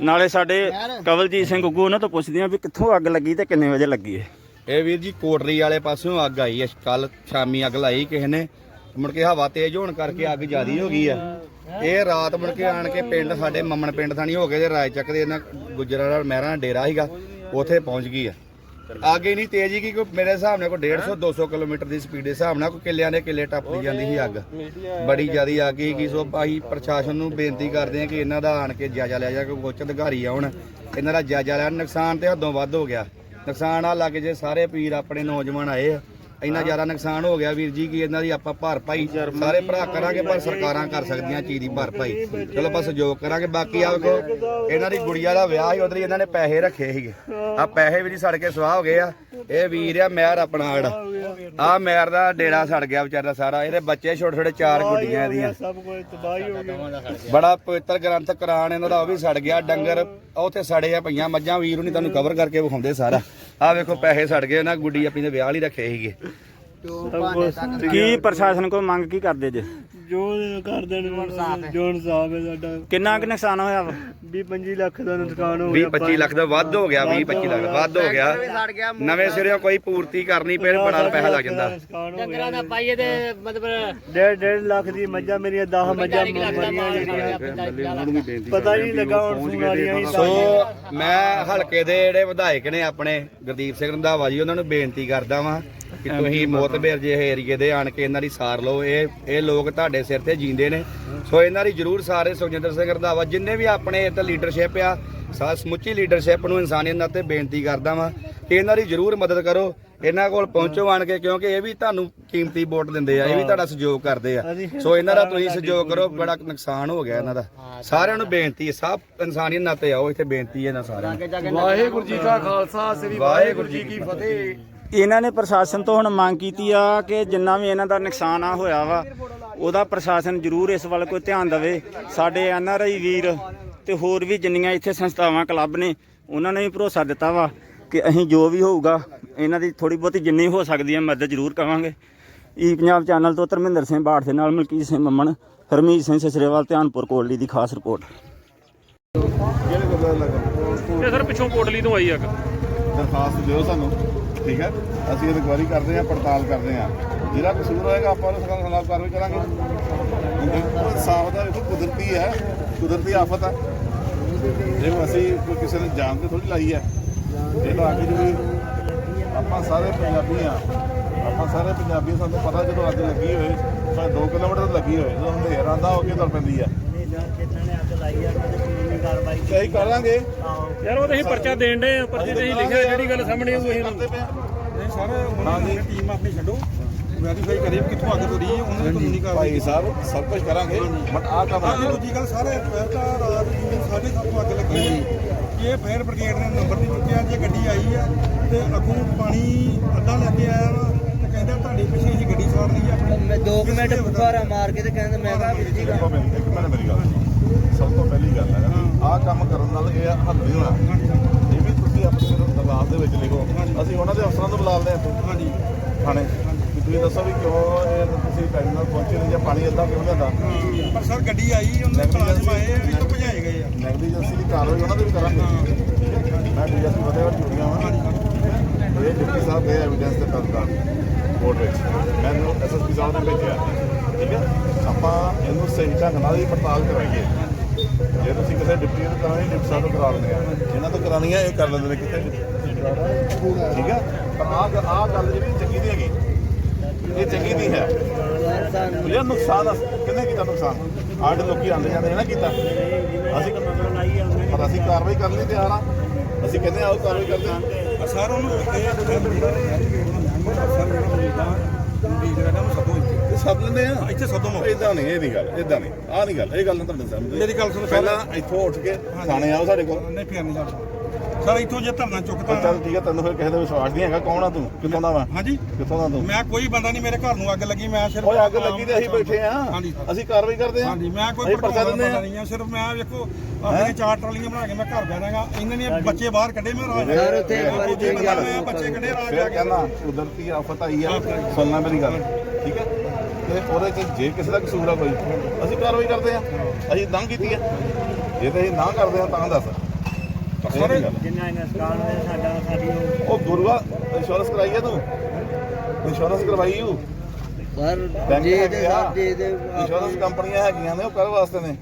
ਨਾਲੇ ਸਾਡੇ ਕਵਲਜੀਤ ਸਿੰਘ ਗੁੱਗੂ ਉਹਨਾਂ ਤੋਂ ਪੁੱਛਦੇ ਆ ਵੀ ਕਿੱਥੋਂ ਅੱਗ ਲੱਗੀ ਤੇ ਕਿੰਨੇ ਵਜੇ ਲੱਗੀ ਹੈ ਇਹ ਵੀਰ ਜੀ ਕੋਟਰੀ ਵਾਲੇ ਪਾਸਿਓਂ ਅੱਗ ਆਈ ਹੈ ਕੱਲ ਸ਼ਾਮੀ ਅੱਗ ਲਾਈ ਕਿਸੇ ਨੇ। ਮੁੜ ਕੇ ਹਵਾ ਤੇਜ਼ ਹੋਣ ਕਰਕੇ ਅੱਗ ਜ਼ਿਆਦੀ ਹੋ ਗਈ ਆ ਇਹ ਰਾਤ ਮੁੜ ਕੇ ਆਣ ਕੇ ਪਿੰਡ ਸਾਡੇ ਮੰਮਣ ਪਿੰਡ ਥਾਣੀ ਹੋ ਕੇ ਤੇ ਰਾਜ ਚੱਕ ਦੇ ਇਹਨਾਂ ਗੁਜਰਾਂ ਮਹਿਰਾਂ ਦਾ ਡੇਰਾ ਸੀਗਾ ਉੱਥੇ ਪਹੁੰਚ ਗਈ ਆ ਅੱਗ ਇੰਨੀ ਤੇਜ਼ ਕਿ ਕੋਈ ਮੇਰੇ ਹਿਸਾਬ ਨਾਲ ਕੋਈ 150 200 ਕਿਲੋਮੀਟਰ ਦੀ ਸਪੀਡ ਦੇ ਹਿਸਾਬ ਨਾਲ ਕੋਈ ਕਿੱਲਿਆਂ ਦੇ ਕਿੱਲੇ ਟੱਪਦੀ ਜਾਂਦੀ ਸੀ ਅੱਗ। ਬੜੀ ਜ਼ਿਆਦੀ ਅੱਗ ਸੀ ਕਿ ਸੋ ਅਸੀਂ ਪ੍ਰਸ਼ਾਸਨ ਨੂੰ ਬੇਨਤੀ ਕਰਦੇ ਹਾਂ ਕਿ ਇਹਨਾਂ ਦਾ ਆਣ ਕੇ ਜਾਇਜ਼ਾ ਲਿਆ ਜਾ ਕੋਈ ਉੱਚ ਅਧਿਕਾਰੀ ਆਉਣ ਇਹਨਾਂ ਦਾ ਜਾਇਜ਼ਾ ਲੈਣ ਨੁਕਸਾਨ ਤੇ ਹੱਦੋਂ ਵੱਧ ਹੋ ਗਿਆ। ਨੁਕਸਾਨ ਆ ਲੱਗ ਜੇ ਸਾਰੇ ਪੀਰ ਆਪਣੇ ਨੌਜਵਾਨ ਆਏ ਆ। ਇੰਨਾ ਜ਼ਿਆਦਾ ਨੁਕਸਾਨ ਹੋ ਗਿਆ ਵੀਰ ਜੀ ਕਿ ਇਹਨਾਂ ਦੀ ਆਪਾਂ ਭਰਪਾਈ ਸਾਰੇ ਭਰਾ ਕਰਾਂਗੇ ਪਰ ਸਰਕਾਰਾਂ ਕਰ ਸਕਦੀਆਂ ਚੀਜ਼ ਦੀ ਭਰਪਾਈ ਚਲੋ ਆਪਾਂ ਸਹਿਯੋਗ ਕਰਾਂਗੇ, ਬਾਕੀ ਆ ਵੇਖੋ, ਇਹਨਾਂ ਦੀ ਗੁੜੀਆ ਦਾ ਵਿਆਹ ਸੀ, ਉਧਰ ਇਹਨਾਂ ਨੇ ਪੈਸੇ ਰੱਖੇ ਸੀਗੇ। ਆ ਪੈਸੇ ਵੀ ਜੀ ਸੜ ਕੇ ਸਵਾਹ ਹੋ ਗਏ ਆ। ਇਹ ਵੀਰ ਆ, ਮੈਰ ਆਪਣਾ ਆੜ। ਆ ਮੈਰ ਦਾ ਡੇਰਾ ਸੜ ਗਿਆ ਵਿਚਾਰਾ ਸਾਰਾ, ਇਹਦੇ ਬੱਚੇ ਛੋਟੇ ਛੋਟੇ ਚਾਰ ਗੁੱਡੀਆਂ ਇਹਦੀਆਂ। ਬੜਾ ਪਵਿੱਤਰ ਗ੍ਰੰਥ ਕੁਰਾਨ ਇਹਨਾਂ ਦਾ ਉਹ ਵੀ ਸੜ ਗਿਆ, ਡੰਗਰ ਉੱਥੇ ਸੜੇ ਆ ਪਈਆਂ ਮੱਝਾਂ, ਵੀਰ ਨੂੰ ਤੁਹਾਨੂੰ ਕਵਰ ਕਰਕੇ ਵਿਖਾਉਂਦੇ ਸਾਰਾ। ਆ ਵੇਖੋ ਪੈਸੇ ਸੜ ਗਏ ਨਾ ਗੁੱਡੀ ਆਪਣੀ ਦੇ ਵਿਆਹ ਲਈ ਰੱਖੇ ਸੀਗੇ। ਕੀ ਪ੍ਰਸ਼ਾਸਨ ਕੋਲ ਮੰਗ ਕੀ ਕਰਦੇ ਜੇ? ਜੋ ਕਰ ਦੇਣ ਜੋ ਇਨਸਾਫ ਹੈ। ਸਾਡਾ। ਕਿੰਨਾ ਕੁ ਨੁਕਸਾਨ ਹੋਇਆ ਵਾ? 20 25 ਲੱਖ ਦਾ ਨੁਕਸਾਨ ਹੋ 20 ਗਿਆ 25 ਲੱਖ ਦਾ ਵੱਧ ਹੋ ਗਿਆ 20 25 ਲੱਖ ਵੱਧ ਹੋ ਗਿਆ। ਨਵੇਂ ਸਿਰਿਓਂ ਕੋਈ ਪੂਰਤੀ ਕਰਨੀ ਪਏ ਬੜਾ ਪੈਸਾ ਲੱਗ ਜਾਂਦਾ। ਡੰਗਰਾਂ ਦਾ ਪਾਈਏ ਤੇ ਮਤਲਬ ਡੇਢ ਡੇਢ ਲੱਖ ਦੀ ਮੱਝਾਂ ਮੇਰੀਆਂ 10 ਮੱਝਾਂ ਮਰੀਆਂ ਜਿਹੜੀਆਂ ਪਤਾ ਨਹੀਂ ਲੱਗਾ ਹੁਣ ਸੂਣ ਵਾਲੀਆਂ ਹੀ ਸੋ ਮੈਂ ਹਲਕੇ ਦੇ ਜਿਹੜੇ ਵਿਧਾਇਕ ਨੇ ਆਪਣੇ ਗੁਰਦੀਪ ਸਿੰਘ ਰੰਧਾਵਾ ਜੀ ਉਹਨਾਂ ਨੂੰ ਬੇਨਤੀ ਕਰਦਾ ਵਾਂ ਕਿ ਤੁਸੀਂ ਮੋਤਬੇਰ ਜੇ ਏਰੀਏ ਦੇ ਆਣ ਕੇ ਇਹਨਾਂ ਦੀ ਸਾਰ ਲਓ। ਇਹ ਇਹ ਲੋਕ ਤੁਹਾਡੇ ਸਿਰ ਤੇ ਜੀਂਦੇ ਨੇ। ਸੋ ਇਹਨਾਂ ਦੀ ਜਰੂਰ ਸਾਰੇ ਸੁਖਜਿੰਦਰ ਸਿੰਘ ਰੰਧਾਵਾ। ਜਿੰਨੇ ਵੀ ਆਪਣੇ ਇੱਥੇ ਲੀਡਰਸ਼ਿਪ ਆ ਸਾ ਸਮੁੱਚੀ ਲੀਡਰਸ਼ਿਪ ਨੂੰ ਇਨਸਾਨੀਅਤ ਨਾਲ ਤੇ ਬੇਨਤੀ ਕਰਦਾ ਵਾਂ ਕਿ ਇਹਨਾਂ ਦੀ ਜਰੂਰ ਮਦਦ ਕਰੋ। ਇਹਨਾਂ ਕੋਲ ਪਹੁੰਚੋ ਆਣ ਕੇ ਕਿਉਂਕਿ ਇਹ ਵੀ ਤੁਹਾਨੂੰ ਕੀਮਤੀ ਵੋਟ ਦਿੰਦੇ ਆ ਇਹ ਵੀ ਤੁਹਾਡਾ ਸਹਿਯੋਗ ਕਰਦੇ ਆ। ਸੋ ਇਹਨਾਂ ਦਾ ਤੁਸੀਂ ਸਹਿਯੋਗ ਕਰੋ ਬੜਾ ਨੁਕਸਾਨ ਹੋ ਗਿਆ ਇਹਨਾਂ ਦਾ। ਸਾਰਿਆਂ ਨੂੰ ਬੇਨਤੀ ਹੈ ਸਭ ਇਨਸਾਨੀਅਤ ਨਾਲ ਤੇ ਆਓ ਇੱਥੇ ਬੇਨਤੀ ਹੈ ਇਹਨਾਂ ਸਾਰਿਆਂ ਨੂੰ। ਵਾਹਿਗੁਰੂ ਜੀ ਕਾ ਖਾਲਸਾ ਸ੍ਰੀ ਵਾਹਿਗੁਰੂ ਜੀ ਕੀ ਫਤਿਹ। ਇਹਨਾਂ ਨੇ ਪ੍ਰਸ਼ਾਸਨ ਤੋਂ ਹੁਣ ਮੰਗ ਕੀਤੀ ਆ ਕਿ ਜਿੰਨਾ ਵੀ ਇਹਨਾਂ ਦਾ ਨੁਕਸਾਨ ਆ ਹੋਇਆ ਵਾ ਉਹਦਾ ਪ੍ਰਸ਼ਾਸਨ ਜ਼ਰੂਰ ਇਸ ਵੱਲ ਕੋਈ ਧਿਆਨ ਦੇਵੇ। ਸਾਡੇ ਐਨ ਆਰ ਆਈ ਵੀਰ ਤੇ ਹੋਰ ਵੀ ਜਿੰਨੀਆਂ ਇੱਥੇ ਸੰਸਥਾਵਾਂ ਕਲੱਬ ਨੇ ਉਹਨਾਂ ਨੇ ਵੀ ਭਰੋਸਾ ਦਿੱਤਾ ਵਾ ਕਿ ਅਸੀਂ ਜੋ ਵੀ ਹੋਊਗਾ ਇਹਨਾਂ ਦੀ ਥੋੜੀ ਬਹੁਤੀ ਜਿੰਨੀ ਹੋ ਸਕਦੀ ਹੈ ਮਦਦ ਜ਼ਰੂਰ ਕਰਾਂਗੇ ਈ ਪੰਜਾਬ ਚੈਨਲ ਤੋਂ ਧਰਮਿੰਦਰ ਸਿੰਘ ਬਾੜ ਦੇ ਨਾਲ ਮਲਕੀਤ ਸਿੰਘ ਮੰਮਣ ਹਰਮੀਤ ਸਿੰਘ ਸਸਰੇਵਾਲ ਧਿਆਨਪੁਰ ਕੋਟਲੀ ਦੀ ਖਾਸ ਰਿਪੋਰਟ। ਇਹ ਸਰ ਪਿੱਛੋਂ ਕੋਟਲੀ ਤੋਂ ਆਈ ਅੱਗ ਦਰਖਾਸਤ ਦਿਓ ਸਾਨੂੰ। ਠੀਕ ਹੈ। ਅਸੀਂ ਇਨਕੁਆਇਰੀ ਕਰਦੇ ਹਾਂ, ਪੜਤਾਲ ਕਰਦੇ ਹਾਂ। ਜਿਹੜਾ ਕਸੂਰ ਹੋਏਗਾ, ਆਪਾਂ ਉਹਨੂੰ ਸਖਤ ਖਿਲਾਫ ਕਾਰਵਾਈ ਕਰਾਂਗੇ। ਸਾਫ਼ ਦਾ ਦੇਖੋ, ਕੁਦਰਤੀ ਹੈ। ਕੁਦਰਤੀ ਆਫਤ ਹੈ ਇਹ ਅਸੀਂ ਕੋਈ ਕਿਸੇ ਨੇ ਜਾਣ 'ਤੇ ਥੋੜੀ ਲਾਈ ਹੈ। ਇਹ ਤਾਂ ਆਖਿਰ ਵੀ ਆਪਾਂ ਸਾਰੇ ਪੰਜਾਬੀ ਆ ਆਪਾਂ ਸਾਰੇ ਪੰਜਾਬੀ ਸਾਨੂੰ ਪਤਾ ਜਦੋਂ ਅੱਜ ਲੱਗੀ ਹੋਏ ਭਾਵੇਂ 2 ਕਿਲੋਮੀਟਰ ਲੱਗੀ ਹੋਏ, ਜਦੋਂ ਹਨੇਰ ਆਂਦਾ ਹੋ ਕੇ ਤੁਰ ਪੈਂਦੀ ਹੈ ਤੇ ਅਸੀਂ ਕਰਾਂਗੇ। ਯਾਰ ਉਹ ਤਾਂ ਅਸੀਂ ਪਰਚਾ ਦੇਣ ਦੇ ਪਰਚੇ ਤੇ ਅਸੀਂ ਲਿਖਿਆ ਜਿਹੜੀ ਗੱਲ ਸਾਹਮਣੇ ਉਹ ਅਸੀਂ ਕਰਦੇ ਪਏ ਹਾਂ। ਨਹੀਂ ਸਰ ਦੀ ਟੀਮ ਆਪਣੀ ਛੱਡੋ। ਵੈਰੀਫਾਈ ਕਰੀਏ ਵੀ ਕਿੱਥੋਂ ਅੱਗ ਤੁਰੀ ਹੈ ਉਹਨਾਂ ਦੀ ਕਾਨੂੰਨੀ ਕਾਰਵਾਈ ਭਾਈ ਸਾਹਿਬ ਸਭ ਕੁਝ ਕਰਾਂਗੇ ਬਟ ਆਹ ਕੰਮ ਨਾ ਆਹ ਕਰੋ। ਦੂਜੀ ਗੱਲ ਸਾਰੇ ਪਹਿਲਾਂ ਰਾਤ ਨੂੰ ਸਾਢੇ ਸੱਤ ਤੋਂ ਅੱਗ ਲੱਗੀ ਹੈ ਇਹ ਫਾਇਰ ਬ੍ਰਿਗੇਡ ਨੇ ਨੰਬਰ ਨਹੀਂ ਚੁੱਕਿਆ ਜੇ ਗੱਡੀ ਆਈ ਆ ਤੇ ਅੱਗੋਂ ਪਾਣੀ ਅੱਧਾ ਲੈ ਕੇ ਆਇਆ ਵਾ ਤੇ ਕਹਿੰਦਾ ਤੁਹਾਡੇ ਪਿੱਛੇ ਅਸੀਂ ਗੱਡੀ ਸਾੜ ਲਈ ਆ ਆਪਣੀ ਮੈਂ 2 ਮਿੰਟ ਫੁਕਾਰਾ ਮਾਰ ਕੇ ਤੇ ਕਹਿੰਦਾ ਮੈਂ ਕਿਹਾ ਵੀਰ ਜੀ ਇੱਕ ਮਿੰਟ ਮੇਰੀ ਗੱਲ ਸੁਣੋ। ਸਭ ਤੋਂ ਪਹਿਲੀ ਗੱਲ ਹੈ ਆਹ ਕੰਮ ਕਰਨ ਨਾਲ ਇਹ ਹੱਲ ਨਹੀਂ ਹੋਣਾ। ਇਹ ਵੀ ਤੁਸੀਂ ਆਪਣੇ ਦਰਬਾਰ ਦੇ ਵਿੱਚ ਲਿਖੋ। ਅਸੀਂ ਉਹਨਾਂ ਦੇ ਅਫਸਰਾਂ ਨੂੰ ਬੁਲਾ ਲੈਂਦੇ ਹਾਂ ਹਾਂਜੀ। ਥਾਣੇ। ਤੁਸੀਂ ਦੱਸੋ ਵੀ ਕਿਉਂ ਇਹ ਤੁਸੀਂ ਟਾਈਮ ਨਾਲ ਪਹੁੰਚੇ ਨਹੀਂ ਜਾਂ ਪਾਣੀ ਅੱਧਾ ਕਿਉਂ ਲਿਆਂਦਾ? ਪਰ ਸਰ ਗੱਡੀ ਆਈ ਉਹਨਾਂ ਦੇ ਮੁਲਾਜ਼ਮ ਆਏ ਆ ਇੱਥੋਂ ਭਜਾਏ ਗਏ ਆ। ਨੈਗਲੀਜੈਂਸੀ ਦੀ ਕਾਰਵਾਈ ਉਹਨਾਂ ਦੇ ਵੀ ਕਰਾਂਗੇ। ਮੈਂ ਡੀਐਸਪੀ ਫਤਿਹਗੜ੍ਹ ਚੁਣੀਆਂ ਵਾ। ਇਹ ਡਿਪਟੀ ਸਾਹਿਬ ਦੇ ਐਵੀਡੈਂਸ ਤੇ ਕਰਦਾ ਕੋਰਟ ਵਿੱਚ। ਮੈਨੂੰ ਐਸਐਸਪੀ ਸਾਹਿਬ ਨੇ ਭੇਜਿਆ ਠੀਕ ਹੈ ਆਪਾਂ ਇਹਨੂੰ ਸਹੀ ਢੰਗ ਨਾਲ ਹੀ ਪੜਤਾਲ ਕਰਾਈਏ ਜੇ ਤੁਸੀਂ ਕਿਸੇ ਡਿਪਟੀ ਨੂੰ ਕਰਾਉਣੀ ਡਿਪਟੀ ਸਾਹਿਬ ਨੂੰ ਕਰਾ ਲੈਂਦੇ ਆ ਇਹਨਾਂ ਤੋਂ ਕਰਾਉਣੀ ਹੈ ਇਹ ਕਰ ਲੈਂਦੇ ਨੇ ਕਿਤੇ ਠੀਕ ਹੈ ਪਰ ਆਹ ਆਹ ਗੱਲ ਜਿਹੜੀ ਚੰਗੀ ਨਹੀਂ ਹੈਗੀ ਇਹ ਚੰਗੀ ਨਹੀਂ ਹੈ ਇਹ ਨੁਕਸਾਨ ਆ। ਕਿਹਨੇ ਕੀਤਾ ਨੁਕਸਾਨ ਜਿਹੜੇ ਲੋਕੀ ਆਉਂਦੇ ਜਾਂਦੇ ਨੇ ਨਾ ਕੀਤਾ ਅਸੀਂ ਪਰ ਅਸੀਂ ਕਾਰਵਾਈ ਕਰਨ ਲਈ ਤਿਆਰ ਆ ਅਸੀਂ ਕਹਿੰਦੇ ਆਓ ਕਾਰਵਾਈ ਕਰਦੇ ਹਾਂ ਸਰ ਉਹਨੂੰ ਇਹ ਸਰ ਜਿਹੜਾ ਮੌਜੂਦਾ ਲੀਡਰ ਹੈ ਨਾ ਸੱਦੋ ਲੈਂਦੇ ਆ। ਇੱਥੇ ਸੱਦੋ ਮੌਕੇ ਇਦਾਂ ਨਹੀਂ ਇਹ ਨਹੀਂ ਗੱਲ ਇਦਾਂ ਨਹੀਂ। ਆਹ ਨਹੀਂ ਗੱਲ ਇਹ ਗੱਲ ਨਾ ਤੁਹਾਨੂੰ ਸਮਝ ਮੇਰੀ ਗੱਲ ਸੁਣੋ ਪਹਿਲਾਂ ਇੱਥੋਂ ਉੱਠ ਕੇ ਥਾਣੇ ਆਓ ਸਾਡੇ ਕੋਲ। ਨਹੀਂ ਫਿਰ ਨਹੀਂ ਜਾਂਦਾ ਸਰ ਇੱਥੋਂ ਜੇ ਧਰਨਾ ਚੁੱਕਤਾ ਚੱਲ ਠੀਕ ਹੈ ਤੈਨੂੰ ਫਿਰ ਕਿਸੇ ਦਾ ਵਿਸ਼ਵਾਸ ਨਹੀਂ ਹੈਗਾ। ਕੌਣ ਆ ਤੂੰ? ਕਿੱਥੋਂ ਦਾ ਵਾ? ਹਾਂਜੀ। ਕਿੱਥੋਂ ਦਾ ਤੂੰ? ਮੈਂ ਕੋਈ ਬੰਦਾ ਨਹੀਂ ਮੇਰੇ ਘਰ ਨੂੰ ਅੱਗ ਲੱਗੀ ਮੈਂ ਸਿਰਫ ਓਏ ਅੱਗ ਲੱਗੀ ਤੇ ਅਸੀਂ ਬੈਠੇ ਆ। ਅਸੀਂ ਕਾਰਵਾਈ ਕਰਦੇ ਆ। ਹਾਂਜੀ ਮੈਂ ਕੋਈ ਪਰਚਾ ਦਿੰਦੇ ਆ। ਨਹੀਂ ਆ ਸਿਰਫ ਮੈਂ ਵੇਖੋ ਆਪਣੇ ਚਾਰ ਟਰਾਲੀਆਂ ਬਣਾ ਕੇ ਮੈਂ ਘਰ ਬਹਿਣਾਗਾ ਇਹਨਾਂ ਨੇ ਬੱਚੇ ਬਾਹਰ ਕੱਢੇ ਮੈਂ ਰਾਜ। ਯਾਰ ਉੱਥੇ ਮੈਂ ਬੱਚੇ ਕੱਢੇ ਰਾਜ ਫਿਰ ਕੇ। ਕਹਿੰਦਾ ਕੁਦਰਤੀ ਆਫਤ ਆਈ ਆ। ਸੁਣਨਾ ਮੇਰੀ ਗੱਲ। ਠੀਕ ਹੈ ਤੇ ਉਹਦੇ ਚ ਜੇ ਕਿਸੇ ਦਾ ਕਸੂਰ ਆ ਕੋਈ ਅਸੀਂ ਕਾਰਵਾਈ ਕਰਦੇ ਆ ਅਸੀਂ ਨਾ ਕੀਤੀ ਆ। ਜੇ ਤੇ ਅਸੀਂ ਨਾ ਕਰਦੇ ਆ ਤਾਂ ਦੱਸ। ਜਿੰਨਾ ਇਹਨਾਂ ਸਕਾਲ ਹੋਇਆ ਸਾਡਾ ਸਾਡੀ ਉਹ ਗੁਰੂਆ ਇੰਸ਼ੋਰੈਂਸ ਕਰਾਈ ਹੈ ਤੂੰ? ਇੰਸ਼ੋਰੈਂਸ ਕਰਵਾਈ ਹੂੰ ਪਰ ਬੈਂਕ ਜੇ ਹੈਗੇ ਦੇ ਆ ਜੇ ਦੇ ਇੰਸ਼ੋਰੈਂਸ ਕੰਪਨੀਆਂ ਹੈਗੀਆਂ ਨੇ ਉਹ ਕਰ ਵਾਸਤੇ ਨੇ।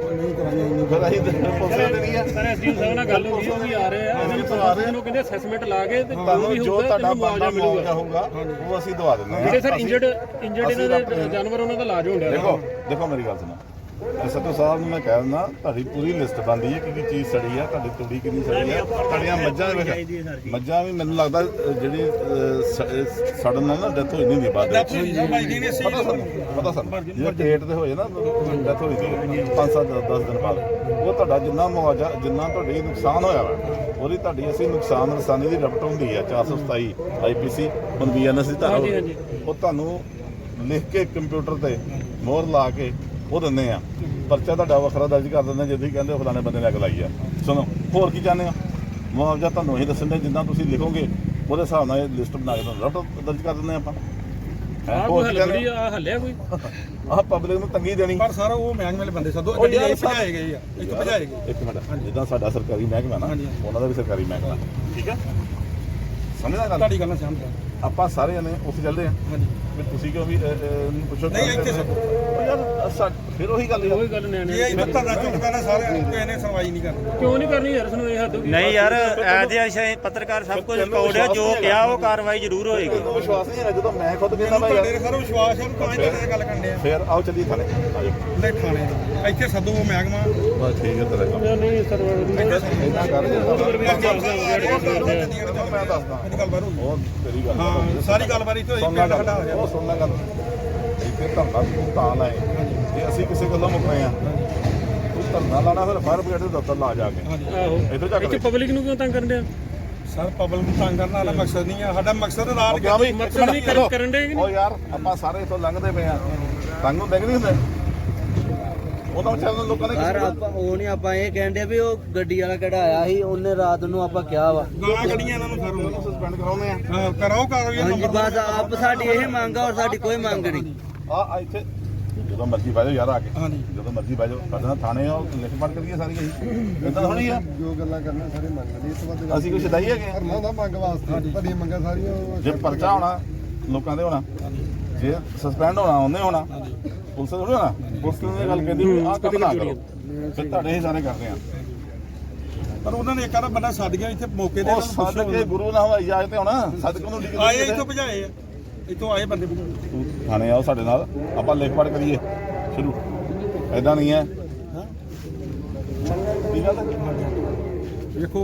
ਫਿਰ ਅਸੀਂ ਪੁੱਛਦੇ ਨਹੀਂ ਆ ਸਰ ਐਸਡੀਓ ਸਾਹਿਬ ਨਾਲ ਗੱਲ ਹੋ ਉਹ ਵੀ ਆ ਰਹੇ ਆ ਇਹਨਾਂ ਨੂੰ ਆ ਰਹੇ ਨੂੰ ਕਹਿੰਦੇ ਅਸੈਸਮੈਂਟ ਲਾ ਕੇ ਤੇ ਜੋ ਤੁਹਾਨੂੰ ਜੋ ਤੁਹਾਡਾ ਬੰਦਾ ਮਿਲੂਗਾ ਹੋਊਗਾ ਉਹ ਅਸੀਂ ਦਵਾ ਦਿੰਦੇ ਹਾਂ ਜਿਹੜੇ ਸਰ ਇੰਜਰਡ ਇੰਜਰਡ ਇਹਨਾਂ ਦੇ ਜਾਨਵਰ ਉਹਨਾਂ ਦਾ ਇਲਾਜ ਹੋਣ ਡਿਆ ਦੇਖੋ ਦੇਖੋ ਮੇਰੀ ਗੱਲ ਸੁਣੋ। ਐਸਐਚਓ ਸਾਹਿਬ ਨੂੰ ਮੈਂ ਕਹਿ ਦਿੰਦਾ ਤੁਹਾਡੀ ਪੂਰੀ ਲਿਸਟ ਬਣਦੀ ਹੈ ਕਿ ਕੀ ਚੀਜ਼ ਸੜੀ ਆ ਤੁਹਾਡੀ ਤੂੜੀ ਕਿੰਨੀ ਸੜੀ ਆ ਤੁਹਾਡੀਆਂ ਮੱਝਾਂ ਦੇ ਵਿੱਚ ਮੱਝਾਂ ਵੀ ਮੈਨੂੰ ਲੱਗਦਾ ਜਿਹੜੀ ਅ, ਸ- ਅ, ਸੜਨ ਨਾਲ ਨਾ ਡੈਥ ਹੋਈ ਨਹੀਂ ਹੁੰਦੀ ਬਾਅਦ ਵਿੱਚ। ਪਤਾ ਸਾਨੂੰ ਪਤਾ ਸਾਨੂੰ ਜੇ ਡੇਟ ਤੇ ਹੋਏ ਨਾ ਡੈਥ ਹੋਈ ਸੀ 5-7 10 ਦਿਨ ਬਾਅਦ। ਉਹ ਤੁਹਾਡਾ ਜਿੰਨਾ ਮੁਆਵਜ਼ਾ ਜਿੰਨਾ ਤੁਹਾਡੀ ਨੁਕਸਾਨ ਹੋਇਆ ਵਾ ਉਹਦੀ ਤੁਹਾਡੀ ਅਸੀਂ ਨੁਕਸਾਨ ਰਸਾਨੀ ਦੀ ਰਪਟ ਹੁੰਦੀ ਆ 427 ਆਈਪੀਸੀ ਹੁਣ ਬੀਐਨਐਸ ਦੀ ਧਾਰਾ। ਉਹ ਤੁਹਾਨੂੰ ਲਿਖ ਕੇ ਕੰਪਿਊਟਰ ਤੇ ਮੋਹਰ ਲਾ ਕੇ ਉਹ ਦਿੰਦੇ ਆ। ਪਰਚਾ ਤੁਹਾਡਾ ਵੱਖਰਾ ਦਰਜ ਕਰ ਦਿੰਦੇ ਜੇ ਤੁਸੀਂ ਕਹਿੰਦੇ ਹੋ ਫਲਾਣੇ ਬੰਦੇ ਨੇ ਅੱਗ ਲਾਈ ਆ। ਸੁਣੋ ਹੋਰ ਕੀ ਚਾਹੁੰਦੇ ਹੋ? ਮੁਆਵਜ਼ਾ ਤੁਹਾਨੂੰ ਅਸੀਂ ਦੱਸਣ ਜਿੰਨਾ ਤੁਸੀਂ ਲਿਖੋਗੇ ਉਹਦੇ ਹਿਸਾਬ ਨਾਲ ਇਹ ਲਿਸਟ ਬਣਾ ਕੇ ਤੁਹਾਨੂੰ ਰਪਟ ਦਰਜ ਕਰ ਦਿੰਦੇ ਆਪਾਂ। ਆ ਹੱਲਿਆ ਕੋਈ। ਆਹ ਪਬਲਿਕ ਨੂੰ ਤੰਗੀ ਦੇਣੀ। ਪਰ ਸਰ ਉਹ ਮਹਿੰਗੇ ਵਾਲੇ ਬੰਦੇ ਸਦੋ ਉਹ ਸਰ- ਭਜਾਏ ਗਏ ਆ ਇੱਕ ਭਜਾਏ ਗਏ। ਇੱਕ ਮਿੰਟ ਜਿੱਦਾਂ ਸਾਡਾ ਸਰਕਾਰੀ ਮਹਿਕਮਾ ਨਾ। ਉਹਨਾਂ ਦਾ ਵੀ ਸਰਕਾਰੀ ਮਹਿਕਮਾ। ਠੀਕ ਹੈ ਸਮਝਦਾ ਗੱਲ? ਤੁਹਾਡੀ ਗੱਲ ਨਾਲ ਸਹਿਮਤ ਹਾਂ। ਆਪਾਂ ਸਾਰੇ ਜਣੇ ਉੱਥੇ ਚੱਲਦੇ ਆ ਹਾਂਜੀ। ਵੀ ਤੁਸੀਂ ਕਿਉਂ ਵੀ ਨੂੰ ਪੁੱਛੋ ਨਹੀਂ, ਇੱਥੇ। ਉਹ ਯਾਰ ਸਾ- ਫਿਰ ਉਹੀ ਗੱਲ ਉਹੀ ਯਾਰ ਗੱਲ ਨਿਆਣੇ ਇਹ ਇੱਥੇ ਧਰਨਾ ਚੁੱਕ ਕਰਨਾ ਸਾਰੇ ਕਿਸੇ ਨੇ ਸੁਣਵਾਈ ਨਹੀਂ ਕਰਨੀ। ਕਿਉਂ ਨਹੀਂ ਕਰਨੀ ਯਾਰ ਸਾਨੂੰ ਇਹ ਹੱਦ ਹੋ ਗਈ? ਨਹੀਂ ਯਾਰ ਐਜੇ ਅਸ਼ੇ ਪੱਤਰਕਾਰ ਸਭ ਕੁਝ ਰਿਕਾਰਡ ਆ ਜੋ ਕਿਹਾ ਉਹ ਕਾਰਵਾਈ ਜ਼ਰੂਰ ਹੋਏਗੀ। ਮੈਨੂੰ ਵਿਸ਼ਵਾਸ ਨਹੀਂ ਹੈ ਜਦੋਂ ਮੈਂ ਖੁਦ ਕਹਿੰਦਾ ਮੈਂ ਤੁਹਾਡੇ ਤੇ ਸਰ ਵਿਸ਼ਵਾਸ ਹੈ ਤਾਂ ਹੀ ਤੁਹਾਡੇ ਗੱਲ ਕਰਨ ਦੇ ਆ ਫਿਰ ਆਓ ਚੱਲੀਏ ਥਾਣੇ। ਆ ਜਾਓ ਲੈ ਥਾਣੇ। ਇੱਥੇ ਸੱਦੋ ਉਹ ਮਹਿਕਮਾ। ਬਸ ਠੀਕ ਹੈ ਤੇਰਾ ਕੰਮ। ਨਹੀਂ ਸਰ ਇਦਾਂ ਕਰ ਮੈਂ ਮੈਂ ਦੱਸਦਾ। ਗੱਲ ਬਾਹਰ ਹੋ ਗਈ। ਉਹ ਤੇਰੀ ਗੱਲ। ਹਾਂ ਸਾਰੀ ਗੱਲਬਾਤ ਇੱਥੇ ਹੋਈ ਪਿੰਡ ਸਾਡਾ ਆ ਉਹ ਸੁਣਨਾ ਗੱਲ। ਇੱਥੇ ਧਰਨਾ ਤੂੰ ਤਾਂ ਲਾਏ। ਜੇ ਅਸੀਂ ਕਿਸੇ ਗੱਲੋਂ ਮੁੱਕ ਰਹੇ ਆ ਤੂੰ ਧਰਨਾ ਲਾਣਾ ਫਿਰ ਫਾਇਰ ਬ੍ਰਿਗੇਡ ਦੇ ਦਫ਼ਤਰ ਲਾ ਜਾ ਕੇ। ਆਹੋ ਇੱਧਰ ਜਾ ਕੇ ਇੱਥੇ ਪਬਲਿਕ ਨੂੰ ਕਿਉਂ ਤੰਗ ਕਰਨ ਡਿਆ? ਸਰ ਪਬਲਿਕ ਨੂੰ ਤੰਗ ਕਰਨ ਵਾਲਾ ਮਕਸਦ ਨਹੀਂ ਆ। ਸਾਡਾ ਮਕਸਦ ਰਾਤ ਮਕਸਦ ਨਹੀਂ ਕਰਨ- ਕਰਨ ਡਏ ਕਿ ਨਹੀਂ? ਉਹ ਯਾਰ ਆਪਾਂ ਸਾਰੇ ਇਥੋਂ ਲੰਘਦੇ ਪਏ ਆ ਤੰਗ ਹੁੰਦੇ ਕਿ ਨਹੀਂ ਹੁੰਦੇ? ਉਹਨਾਂ ਵਿਚਾਰਿਆਂ ਨੂੰ ਲੋਕਾਂ ਨੇ ਸਰ ਆਪਾਂ ਉਹ ਨਹੀਂ ਆਪਾਂ ਇਹ ਕਹਿੰਦੇ ਵੀ ਉਹ ਗੱਡੀ ਵਾਲਾ ਕਿਹੜਾ ਆਇਆ ਸੀ ਉਹਨੇ ਰਾਤ ਨੂੰ ਆਪਾਂ ਕਿਹਾ ਵਾ। ਗਾਲਾਂ ਕੱਢੀਆਂ ਇਹਨਾਂ ਨੂੰ ਸਰ ਉਹਨੂੰ। ਸਸਪੈਂਡ ਕਰਾਉਂਦੇ ਆ। ਕਰਾਓ ਕਾਰਵਾਈ ਹਾਂਜੀ ਬਸ ਆਪ ਸਾਡੀ ਇਹ ਮੰਗ ਆ ਔਰ ਸਾਡੀ ਕੋਈ ਮੰਗ ਨਹੀਂ। ਆ ਇੱਥੇ ਜਦੋਂ ਮਰਜ਼ੀ ਬਹਿ ਜਾਓ ਯਾਰ ਆ ਕੇ। ਜਦੋਂ ਮਰਜ਼ੀ ਬਹਿ ਜਾਓ ਸਾਡੇ ਥਾਣੇ ਆ ਲਿਖ ਪੜ ਕਰੀਏ ਸਾਰੀ ਅਸੀਂ। ਇਦਾਂ ਥੋੜੀ ਆ। ਜੋ ਗੱਲਾਂ ਕਰਨਾ ਸਾਰੇ ਮੰਗਦੇ ਇਸ ਤੋਂ ਵੱਧ ਅਸੀਂ ਕੋਈ ਛਦਾਈ ਹੈਗੇ ਆ? ਕਰਨਾ ਦਾ ਮੰਗ ਵਾਸਤੇ ਤੁਹਾਡੀਆਂ ਮੰਗਾਂ ਸਾਰੀਆਂ ਉਹ ਜੇ ਪਰਚਾ ਹੋਣਾ ਲੋਕਾਂ ਦੇ ਹੋਣਾ। ਜੇ ਸਸਪੈਂਡ ਹੋਣਾ ਉਹਨੇ ਹੋਣਾ। ਪੁਲਿਸ ਥੋੜੀ ਹੋਣਾ? ਪੁਲਿਸ ਨੇ ਗੱਲ ਕਹਿੰਦੀ ਵੀ ਆਹ ਕੰਮ ਨਾ ਕਰੋ। ਫਿਰ ਤੁਹਾਡੇ ਹੀ ਸਾਰੇ ਕਰਦੇ ਆ। ਪਰ ਉਹਨਾਂ ਨੇ ਇੱਕ ਆਰਾ ਬੰਦਾ ਸੱਦ ਗਿਆ ਇੱਥੇ ਮੌਕੇ ਤੇ ਉਹ ਨੂੰ ਸੱਦ ਕੇ ਗੁਰੂ ਨਾਲ ਹਵਾਈ ਜਹਾਜ਼ ਤੇ ਹੋਣਾ ਸੱਦ ਕੇ ਡਿੱਗ ਆਏ ਇੱਥੋਂ ਭਜਾਏ ਆ। ਇੱਥੋਂ ਆਏ ਬੰਦੇ ਤੂੰ ਥਾਣੇ ਆਓ ਸਾਡੇ ਨਾਲ। ਆਪਾਂ ਲਿਖ ਪੜ ਕਰੀਏ। ਸ਼ੁਰੂ। ਐਦਾਂ ਨਹੀਂ ਹੈ। ਕੀ ਗੱਲ ਹੈ? ਵੇਖੋ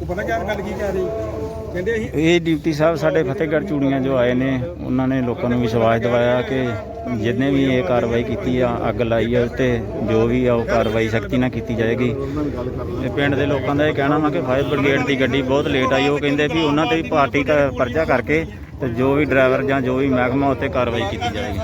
ਉਹ ਪਤਾ ਕਿਆ ਗੱਲ ਕੀ ਕਹਿ ਰਹੀ? ਕਹਿੰਦੇ ਅਸੀਂ ਇਹ ਡਿਊਟੀ ਸਾਹਿਬ ਸਾਡੇ ਫਤਿਹਗੜ੍ਹ ਚੂੜੀਆਂ ਜੋ ਆਏ ਨੇ। ਉਹਨਾਂ ਨੇ ਲੋਕਾਂ ਨੂੰ ਵਿਸ਼ਵਾਸ ਦਿਵਾਇਆ ਕਿ ਜਿੰਨੇ ਵੀ ਇਹ ਕਾਰਵਾਈ ਕੀਤੀ ਆ, ਅੱਗ ਲਾਈ ਆ ਤੇ ਜੋ ਵੀ ਆ ਉਹ ਕਾਰਵਾਈ ਸਖਤੀ ਨਾਲ ਕੀਤੀ ਜਾਏਗੀ। ਤੇ ਪਿੰਡ ਦੇ ਲੋਕਾਂ ਦਾ ਇਹ ਕਹਿਣਾ ਵਾ ਕਿ ਫਾਇਰ ਬ੍ਰਿਗੇਡ ਦੀ ਗੱਡੀ ਬਹੁਤ ਲੇਟ ਆਈ। ਉਹ ਕਹਿੰਦੇ ਵੀ ਉਹਨਾਂ ਤੇ ਵੀ ਪਾਰਟੀ ਦਾ ਪਰਚਾ ਕਰਕੇ ਤੇ ਜੋ ਵੀ ਡਰਾਈਵਰ ਜਾਂ ਜੋ ਵੀ ਮਹਿਕਮਾ ਉੱਤੇ ਕਾਰਵਾਈ ਕੀਤੀ ਜਾਏਗੀ।